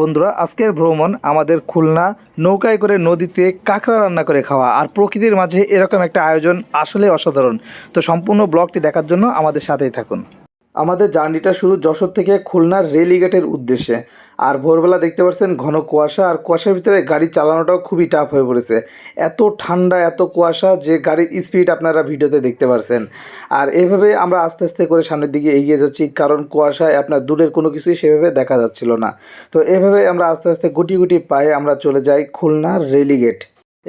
বন্ধুরা, আজকের ভ্রমণ আমাদের খুলনা নৌকায় করে নদীতে কাঁকড়া রান্না করে খাওয়া আর প্রকৃতির মাঝে এরকম একটা আয়োজন আসলে অসাধারণ। তো সম্পূর্ণ ব্লগটি দেখার জন্য আমাদের সাথেই থাকুন। আমাদের জার্নিটা শুরু যশোর থেকে খুলনার রেলিগেটের উদ্দেশ্যে। আর ভোরবেলা দেখতে পাচ্ছেন ঘন কুয়াশা, আর কুয়াশার ভিতরে গাড়ি চালানোটাও খুবই টাফ হয়ে পড়েছে। এত ঠান্ডা, এত কুয়াশা যে গাড়ির স্পিড আপনারা ভিডিওতে দেখতে পারছেন। আর এইভাবে আমরা আস্তে আস্তে করে সামনের দিকে এগিয়ে যাচ্ছি, কারণ কুয়াশায় আপনার দূরের কোনো কিছুই সেভাবে দেখা যাচ্ছিল না। তো এভাবে আমরা আস্তে আস্তে গুটি গুটি পায়ে আমরা চলে যাই খুলনার রেলিগেট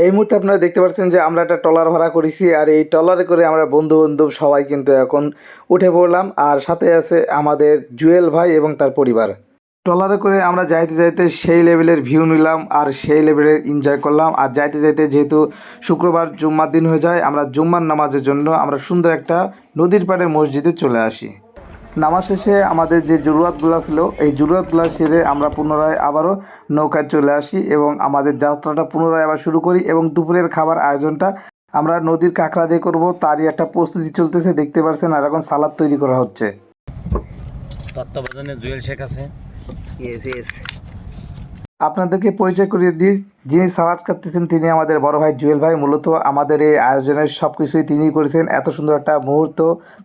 এই মুহূর্তে আপনারা দেখতে পাচ্ছেন যে আমরা একটা ট্রলার ভাড়া করেছি আর এই ট্রলারে করে আমরা বন্ধু বান্ধব সবাই কিন্তু এখন উঠে পড়লাম আর সাথে আছে আমাদের জুয়েল ভাই এবং তার পরিবার। ট্রলারে করে আমরা যাইতে যাইতে সেই লেভেলের ভিউ নিলাম আর সেই লেভেলের এনজয় করলাম। আর যাইতে যাইতে যেহেতু শুক্রবার জুম্মার দিন হয়ে যায়, আমরা জুম্মার নামাজের জন্য আমরা সুন্দর একটা নদীর পাড়ে মসজিদে চলে আসি। নামাজ শেষে আমাদের যে জরুরাতগুলো ছিল এই জরুরাতগুলো সেরে আমরা পুনরায় আবারও নৌকায় চলে আসি এবং আমাদের যাত্রাটা পুনরায় আবার শুরু করি এবং দুপুরের খাবার আয়োজনটা আমরা নদীর কাঁকড়া দিয়ে করব। তারই একটা প্রস্তুতি চলতেছে দেখতে পাচ্ছেন আর এখন সালাদ তৈরি করা হচ্ছে। তত্ত্বাবধানে জুয়েল শেখ আছে। আপনাদেরকে পরিচয় করিয়ে দিই, যিনি সালাদ কাটতেছেন তিনি আমাদের বড় ভাই জুয়েল ভাই। মূলত আমাদের এই আয়োজনের সব কিছুই তিনিই করেছেন। এত সুন্দর একটা মুহূর্ত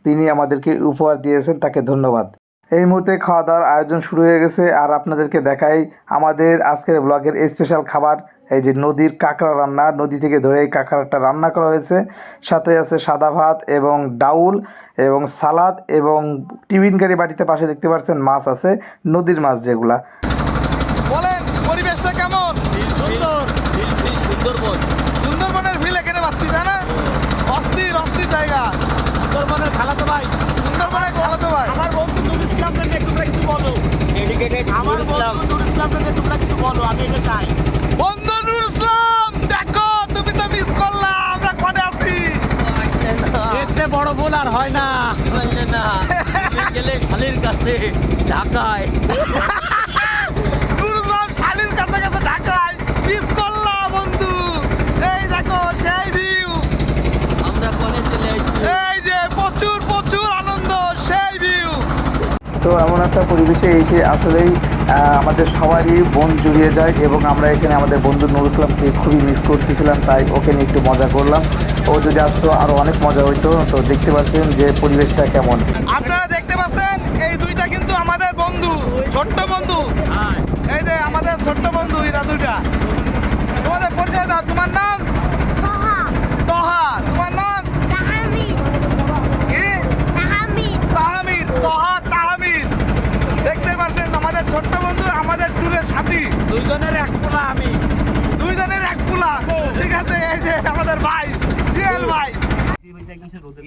তিনি আমাদেরকে উপহার দিয়েছেন, তাকে ধন্যবাদ। এই মুহূর্তে খাওয়া দাওয়ার আয়োজন শুরু হয়ে গেছে। আর আপনাদেরকে দেখাই আমাদের আজকের ব্লগের স্পেশাল খাবার। এই যে নদীর কাঁকড়া রান্না, নদী থেকে ধরে এই কাঁকড়াটা রান্না করা হয়েছে। সাথে আছে সাদা ভাত এবং ডাউল এবং সালাদ এবং টিফিন কারি বাটিতে পাশে দেখতে পাচ্ছেন মাছ আছে, নদীর মাছ যেগুলা। পরিবেশটা কেমন? সুন্দর। সুন্দরবন। সুন্দরবনের ফিল এখানে পাচ্ছি তাই না? অস্থির অস্থির জায়গা। সুন্দরবনের খালাতো ভাই। সুন্দরবনের খেলা তো ভাই। আমার বন্ধু নুর ইসলামকে নিয়ে তোমরা কিছু বলো? ডেডিকেটেড আমার বন্ধু নুর ইসলামকে নিয়ে তোমরা কিছু বলো? আমি এটা চাই। বন্ধু নুর ইসলাম দেখো তুমি তো মিস করলা আমরা কোনে আছি। চেয়ে বড় ভুল আর হয় না। না। গেলে শালির কাছে ঢাকায় নুর ইসলাম শালির কাছে কাছে ঢাকায় মিস করলা বন্ধু এই দেখো সেই ভিউ আমরা কোনে চলে আসছি এই যে প্রচুর প্রচুর আনন্দ সেই ভিউ তো এমন একটা পরিবেশে এসে আসলেই আমাদের সবারই মন জুড়িয়ে যায় এবং আমরা এখানে আমাদের বন্ধু নুর ইসলামকে খুবই মিস করতেছিলাম তাই ওকে নিয়ে একটু মজা করলাম। ও যদি আসতো আরও অনেক মজা হইতো। তো দেখতে পাচ্ছেন যে পরিবেশটা কেমন। আপনারা দেখতে পাচ্ছেন এই দুইটা কিন্তু আমাদের বন্ধু ছোট্ট বন্ধু। এই যে আমাদের ছোট্ট বন্ধু এরা দুইটা। তোমাদের পরিচয় দাও তোমার নাম? তহা। তোমার নাম? কি? তাহমিদ তহা তাহমিদ দেখতে পাচ্ছেন আমাদের ছোট্ট বন্ধু আমাদের ট্যুরের দুইজনের এক পোলা আমি। দুইজনের এক পোলা। ঠিক আছে, এই যে আমাদের ভাই জুয়েল ভাই।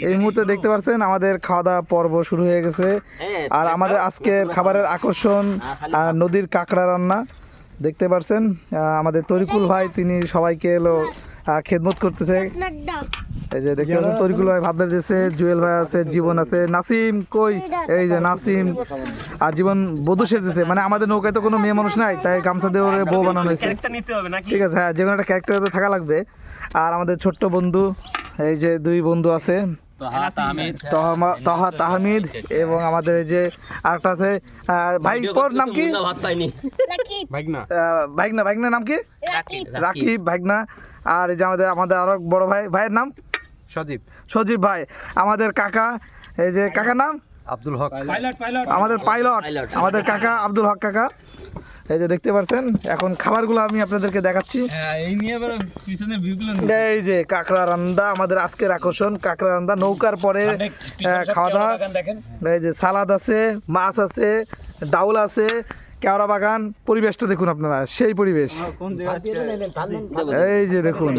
এই মুহূর্তে দেখতে পাচ্ছেন, আমাদের খাওয়া দাওয়া পর্ব শুরু হয়ে গেছে। আর আমাদের আজকের খাবারের আকর্ষণ নদীর কাঁকড়া রান্না। দেখতে পাচ্ছেন আমাদের তরিকুল ভাই, তিনি সবাইকে এলো খেদমত করতেছে। এই যে দেখতে পাচ্ছেন তরিকুল ভাই ভাত বেঁধেছে জুয়েল ভাই আছে জীবন আছে। নাসিম কই? এই যে নাসিম। আর জীবন বধূ সেজেছে মানে আমাদের নৌকায় তো কোনো মেয়ে মানুষ নাই তাই গামছা দিয়ে ওরে বউ বানানো হয়েছে। ঠিক আছে হ্যাঁ যে কোনো একটা ক্যারেক্টার তো থাকা লাগবে। আর আমাদের ছোট্ট বন্ধু এই যে দুই বন্ধু আছে তহমা- তহা তাহমিদ এবং আমাদের এই যে আরেকটা আছে ভাই তোর নাম কি? আহ, ভাইগনা নাম কি? রাকিব। ভাইগনা আর এই যে আমাদের আমাদের আরও বড় ভাই ভাইয়ের নাম? সজীব। সজীব ভাই আমাদের কাকা এই যে কাকার নাম? আব্দুল হক। আমাদের পাইলট। আমাদের কাকা আব্দুল হক কাকা। এই যে দেখতে পাচ্ছেন এখন খাবারগুলো আমি আপনাদেরকে দেখাচ্ছি। এই নিয়ে এবার পিছনে ভিউগুলো এই যে কাঁকড়া রান্দা আমাদের আজকের আকর্ষণ কাঁকড়া রান্দা নৌকার পরে খাওয়া দাওয়া। দেখেন। এই যে সালাদ আছে মাছ আছে ডাউল আছে কেওড়া বাগান পরিবেশটা দেখুন আপনারা সেই পরিবেশ। এই যে দেখুন।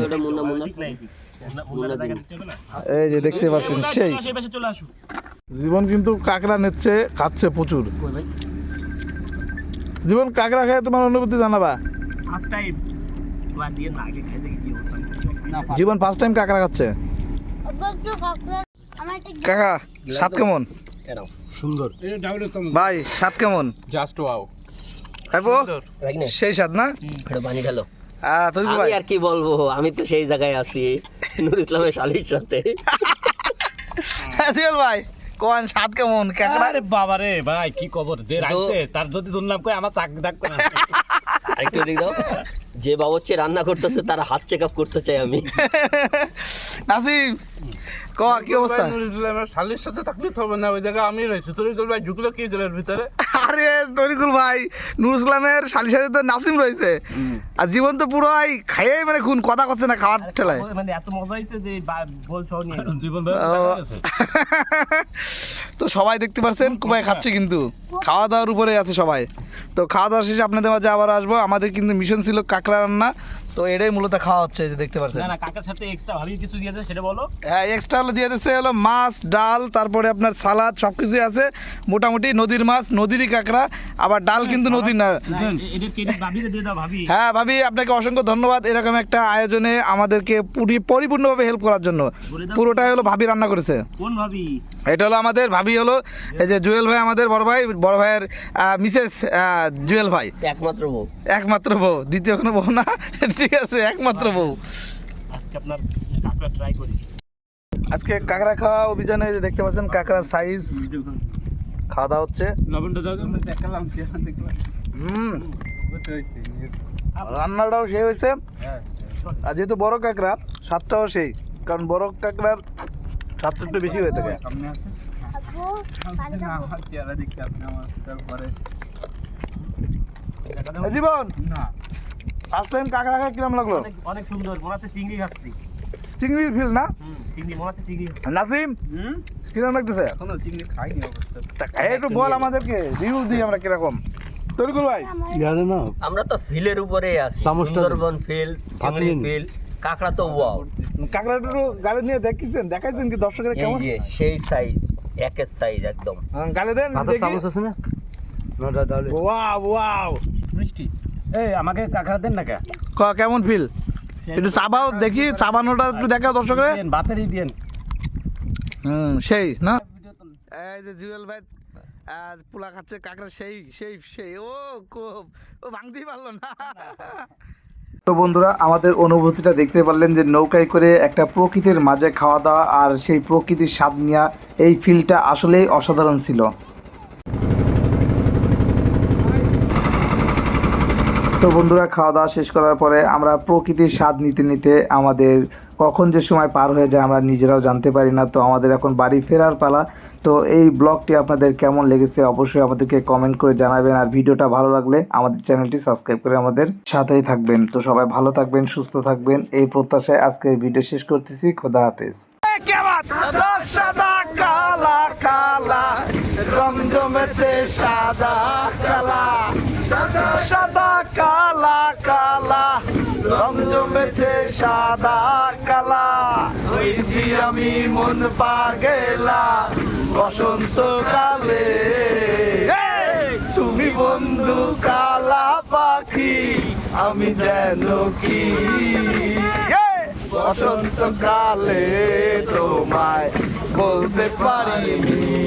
এই যে দেখতে পাচ্ছেন সেই। জীবন কিন্তু কাঁকড়া নিচ্ছে খাচ্ছে প্রচুর। জীবন কাঁকড়া খায় তোমার অনুভূতি জানাবা। জীবন ফার্স্ট টাইম কাঁকড়া খাচ্ছে? কাকা স্বাদ কেমন? সুন্দর। ভাই স্বাদ কেমন? Just wow. খাইবো সেই স্বাদ না? পানি ঢালো আমি ভাই। আর কি বলব? আমি তো সেই জায়গায় আছি নুর ইসলামের শালির সাথে। হ্যাঁ জুয়েল ভাই কোন স্বাদ কেমন? কাঁকড়া? আরে বাবা রে ভাই কি খবর? যে রাখছে তার যদি শুনলাম কই আমার চাকরি থাকবে না। আরেকটু এদিক দাও। যে বাবুর্চি রান্না করতেছে তার হাত চেক আপ করতে চাই আমি। নাসিম ক কি অবস্থা? শালির সাথে থাকলে তো হবে না ওই জায়গায় আমি রয়েছি। তরিকুল ভাই ঢুকলো কি জলের ভিতরে? আরে তরিকুল ভাই নুর ইসলামের শালির সাথে তো নাসিম রয়েছে। আর জীবন তো পুরো এই খাইয়ে মানে খুন কথা করছে না খাওয়ার ঠেলায়। মানে এত মজা হয়েছে যে বলছো নিয়ে জীবন তো সবাই দেখতে পাচ্ছেন কুবাই খাচ্ছে কিন্তু। খাওয়া দাওয়ার উপরে আছে সবাই। তো খাওয়া দাওয়া শেষে আপনাদের মাঝে আবার আসব। আমাদের কিন্তু মিশন ছিল কাঁকড়া রান্না। তো এটাই মূলত খাওয়া হচ্ছে যে দেখতে পাচ্ছেন। না না কাকার সাথে এক্সট্রা ভালোই কিছু দিয়েছে সেটা বলো। হ্যাঁ এক্সট্রা হলো দিয়ে দিচ্ছে হলো মাছ ডাল তারপরে আপনার সালাদ সব কিছুই আছে। মোটামুটি নদীর মাছ নদীরই কাঁকড়া আবার ডাল কিন্তু নদীর না। ভাবি। হ্যাঁ ভাবি আপনাকে অসংখ্য ধন্যবাদ এরকম একটা আয়োজনে আমাদেরকে পুরি পরিপূর্ণভাবে হেল্প করার জন্য। পুরোটাই হলো ভাবি রান্না করেছে। কোন ভাবি? এটা হলো আমাদের ভাবি হলো এই যে জুয়েল ভাই আমাদের বড় ভাই বড় ভাইয়ের মিসেস জুয়েল ভাই। একমাত্র বউ। একমাত্র বউ দ্বিতীয় কোনো বউ না ঠিক আছে একমাত্র বউ। আজকে আপনার কাকড়া ট্রাই করি। আজকে কাঁকড়া খাওয়া অভিযানে দেখতে পাচ্ছেন কাঁকড়ার সাইজ খাওয়া দাওয়া হচ্ছে। লবণটা দাও দেখালাম হুম। রান্নাটাও সেই হয়েছে। আর যেহেতু বড় কাঁকড়া স্বাদটাও সেই। কারণ বড় কাঁকড়ার স্বাদটা একটু বেশি হয়ে থাকে। জীবন! ফার্স্ট টাইম কাঁকড়া কিরম লাগল? অনেক সুন্দর মনে হচ্ছে চিংড়ি খাচ্ছি। চিংড়ির ফিল না? চিংড়ি মনে হচ্ছে চিংড়ি নাসিম? কিরম লাগতেছে? এখনও চিংড়ি খাইনি অবশ্য। একটু বল আমাদেরকে রিভিউ দিই আমরা কীরকম। তরিকুল ভাই? না? আমরা তো ফিলের উপরে আছি সুন্দরবন ফিল চিংড়ি ফিল কাঁকড়া তো ওয়াও কাঁকড়াটা গালে নিয়ে দেখেছেন? দেখাইছেন কি দর্শকের এই কেমন? যে সেই সাইজ একের সাইজ একদম। হ্যাঁ, গালে দেন আছে না? ওয়াও ওয়াও মিষ্টি। এই আমাকে কাকড়া দেন না কে? কেমন ফিল একটু চাবাও দেখি চাবানোটা একটু দেখাও দর্শকের। দেন দেন। হুম সেই না? এই যে জুয়েল ভাই আর পোলা খাচ্ছে কাকড়া সেই সেই সেই ও খুব। ও ভাঙতেই পারল না। তো বন্ধুরা আমাদের অনুভূতিটা দেখতে পারলেন যে নৌকায় করে একটা প্রকৃতির মাঝে খাওয়া দাওয়া আর সেই প্রকৃতির স্বাদ নেওয়া এই ফিলটা আসলেই অসাধারণ ছিল। তো বন্ধুরা, খাওয়া দাওয়া শেষ করার পরে আমরা প্রকৃতির স্বাদ নিতে নিতে আমাদের কখন যে সময় পার হয়ে যায় আমরা নিজেরাও জানতে পারি না। তো আমাদের এখন বাড়ি ফেরার পালা। তো এই ব্লগটি আপনাদের কেমন লেগেছে অবশ্যই আমাদেরকে কমেন্ট করে জানাবেন। আর ভিডিওটা ভালো লাগলে আমাদের চ্যানেলটি সাবস্ক্রাইব করে আমাদের সাথেই থাকবেন। তো সবাই ভালো থাকবেন, সুস্থ থাকবেন। এই প্রত্যাশায় আজকের ভিডিও শেষ করতেছি। খোদা হাফেজ। সাদা কালা কালা রং জমেছে সাদা কালা। সাদা সাদা কালা কালা রং জমেছে সাদা কালা। হয়েছি আমি মন পাগেলা বসন্ত কালে তুমি বন্ধু কালা পাখি আমি যেন কি? বসন্ত কালে তোমায় বলতে পারিনি।